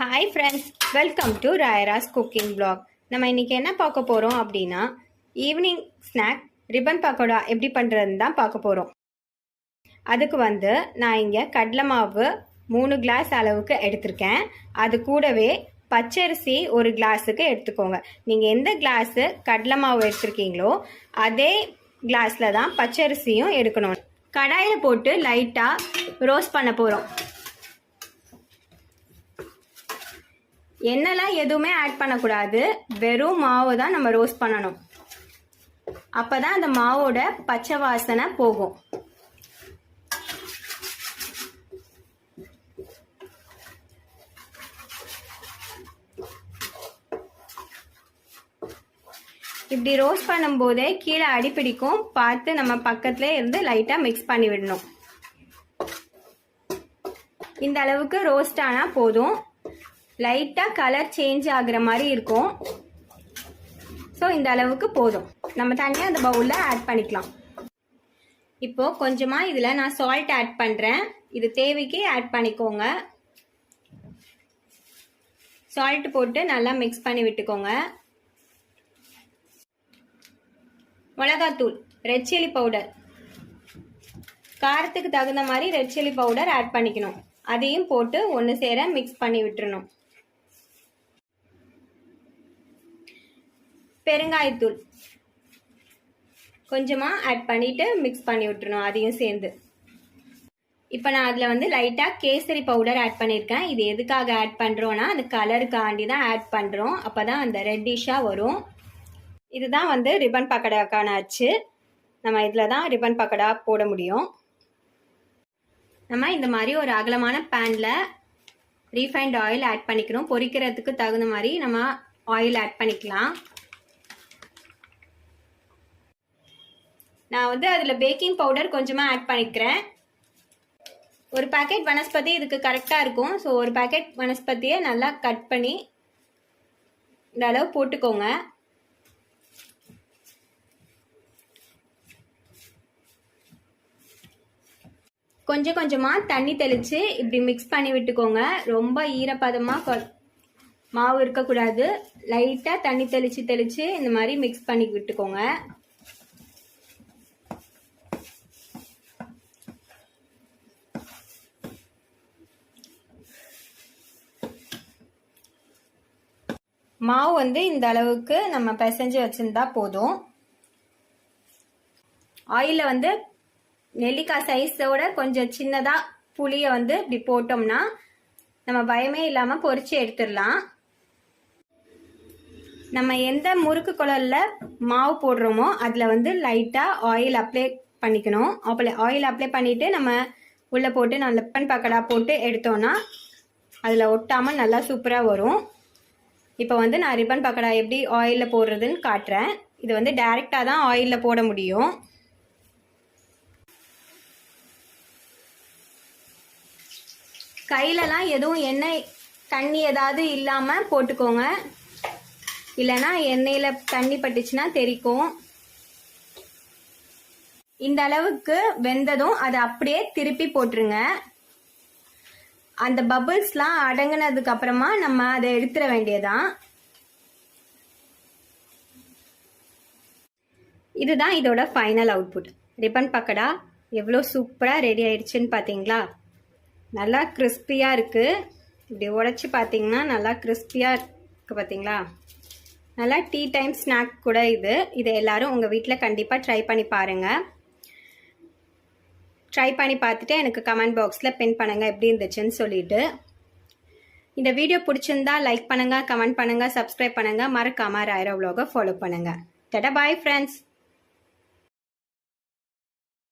Hi friends welcome to Rayaras cooking blog நம்ம இன்னைக்கு என்ன பார்க்க போகிறோம் அப்படின்னா ஈவினிங் ஸ்நாக் ரிப்பன் பக்கோடா எப்படி பண்ணுறதுன்னு தான் பார்க்க போகிறோம் அதுக்கு வந்து நான் இங்கே கடலை மாவு மூணு கிளாஸ் அளவுக்கு எடுத்திருக்கேன். அது கூடவே பச்சரிசி ஒரு கிளாஸுக்கு எடுத்துக்கோங்க. நீங்கள் எந்த கிளாஸு கடலை மாவு எடுத்திருக்கீங்களோ அதே கிளாஸில் தான் பச்சரிசியும் எடுக்கணும். கடாயில் போட்டு லைட்டாக ரோஸ்ட் பண்ண போகிறோம் எண்ணெய்லாம் எதுவுமே ஆட் பண்ணக்கூடாது. வெறும் மாவு தான் நம்ம ரோஸ்ட் பண்ணணும். அப்போ தான் அந்த மாவோட பச்சை வாசனை போகும். இப்படி ரோஸ்ட் பண்ணும்போதே கீழே அடிப்பிடிக்கும் பார்த்து நம்ம பக்கத்துல இருந்து லைட்டாக மிக்ஸ் பண்ணி விடணும் இந்த அளவுக்கு ரோஸ்ட் ஆனால் போதும். லைட்டாக கலர் சேஞ்ச் ஆகுற மாதிரி இருக்கும். ஸோ இந்த அளவுக்கு போதும். நம்ம தனியாக அந்த பவுலில் ஆட் பண்ணிக்கலாம். இப்போது கொஞ்சமாக இதில் நான் சால்ட் ஆட் பண்ணுறேன் இது தேவைக்கு ஆட் பண்ணிக்கோங்க. சால்ட் போட்டு நல்லா மிக்ஸ் பண்ணி விட்டுக்கோங்க. மிளகாத்தூள் ரெட் சில்லி பவுடர் காரத்துக்கு தகுந்த மாதிரி ரெட் சில்லி பவுடர் ஆட் பண்ணிக்கணும். அதையும் போட்டு ஒன்று சேர மிக்ஸ் பண்ணி விட்டுறணும். பெருங்காயத்தூள். கொஞ்சமாக ஆட் பண்ணிட்டு மிக்ஸ் பண்ணி விட்டுருணும் அதையும் சேர்ந்து. இப்போ நான் அதில் வந்து லைட்டாக கேசரி பவுடர் ஆட் பண்ணியிருக்கேன் இது எதுக்காக ஆட் பண்ணுறோன்னா அந்த கலருக்காண்டி தான் ஆட் பண்ணுறோம் அப்போ தான் அந்த ரெட்டிஷாக வரும். இதுதான் வந்து ரிப்பன் பக்கடாக்கான அச்சு. நம்ம இதில் தான் ரிப்பன் பக்கடா போட முடியும். நம்ம இந்த மாதிரி ஒரு அகலமான பேனில் ரீஃபைண்ட் ஆயில் ஆட் பண்ணிக்கிறோம். பொரிக்கிறதுக்கு தகுந்த மாதிரி நம்ம ஆயில் ஆட் பண்ணிக்கலாம். நான் வந்து அதில் பேக்கிங் பவுடர் கொஞ்சமாக ஆட் பண்ணிக்கிறேன். ஒரு பேக்கெட் வனஸ்பதி இதுக்கு கரெக்டாக இருக்கும். ஸோ ஒரு பேக்கெட் வனஸ்பதியை நல்லா கட் பண்ணி இந்த அளவு போட்டுக்கோங்க. கொஞ்சம் கொஞ்சமாக தண்ணி தெளித்து இப்படி மிக்ஸ் பண்ணி விட்டுக்கோங்க. ரொம்ப ஈரப்பதமாக மாவு இருக்கக்கூடாது. லைட்டாக தண்ணி தெளித்து தெளித்து இந்த மாதிரி மிக்ஸ் பண்ணி விட்டுக்கோங்க. மாவு வந்து இந்த அளவுக்கு நம்ம பிசைஞ்சு வச்சுருந்தா போதும். ஆயிலில் வந்து நெல்லிக்காய் சைஸோட கொஞ்சம் சின்னதாக புளியை வந்து இப்படி போட்டோம்னா நம்ம பயமே இல்லாமல் பொறிச்சு எடுத்துடலாம். நம்ம எந்த முறுக்கு குழலில் மாவு போடுறோமோ அதில் வந்து லைட்டாக ஆயில் அப்ளை பண்ணிக்கணும். அப்ளை ஆயில் அப்ளை பண்ணிவிட்டு நம்ம உள்ளே போட்டு நான் லெப்பன் பக்கடா போட்டு எடுத்தோன்னா அதில் ஒட்டாமல் நல்லா சூப்பராக வரும். இப்போ வந்து நான் ரிப்பன் பக்கடா எப்படி ஆயிலில் போடுறதுன்னு காட்டுறேன். இது வந்து டைரெக்டாக தான் ஆயிலில் போட முடியும். கையிலலாம் எதுவும் எண்ணெய் தண்ணி ஏதாவது இல்லாமல் போட்டுக்கோங்க. இல்லைன்னா எண்ணெயில் தண்ணி பட்டுச்சுன்னா தெரிக்கும். இந்த அளவுக்கு வெந்ததும் அதை அப்படியே திருப்பி போட்டுருங்க. அந்த பபிள்ஸ்லாம் அடங்கினதுக்கு அப்புறமா நம்ம அதை எடுத்துட வேண்டியதான் இதுதான் இதோட ஃபைனல் அவுட்புட் ரிப்பன் பக்கடா எவ்வளோ சூப்பராக ரெடி ஆயிடுச்சுன்னு பார்த்தீங்களா நல்லா கிறிஸ்பியாக இருக்குது இப்படி உடச்சி பார்த்தீங்கன்னா நல்லா கிறிஸ்பியாக இருக்குது பார்த்தீங்களா நல்லா டீ டைம் ஸ்நாக் கூட இது. இதை எல்லோரும் உங்கள் வீட்டில் கண்டிப்பாக ட்ரை பண்ணி பாருங்கள் ட்ரை பண்ணி பார்த்துட்டு எனக்கு கமெண்ட் பாக்ஸில் பின் பண்ணுங்கள் எப்படி இருந்துச்சுன்னு சொல்லிட்டு. இந்த வீடியோ பிடிச்சிருந்தா லைக் பண்ணுங்கள் கமெண்ட் பண்ணுங்கள் சப்ஸ்கிரைப் பண்ணுங்கள் மறக்காமல் ராயரோ vlog-அ ஃபாலோ பண்ணுங்கள் டடா பாய் ஃப்ரெண்ட்ஸ்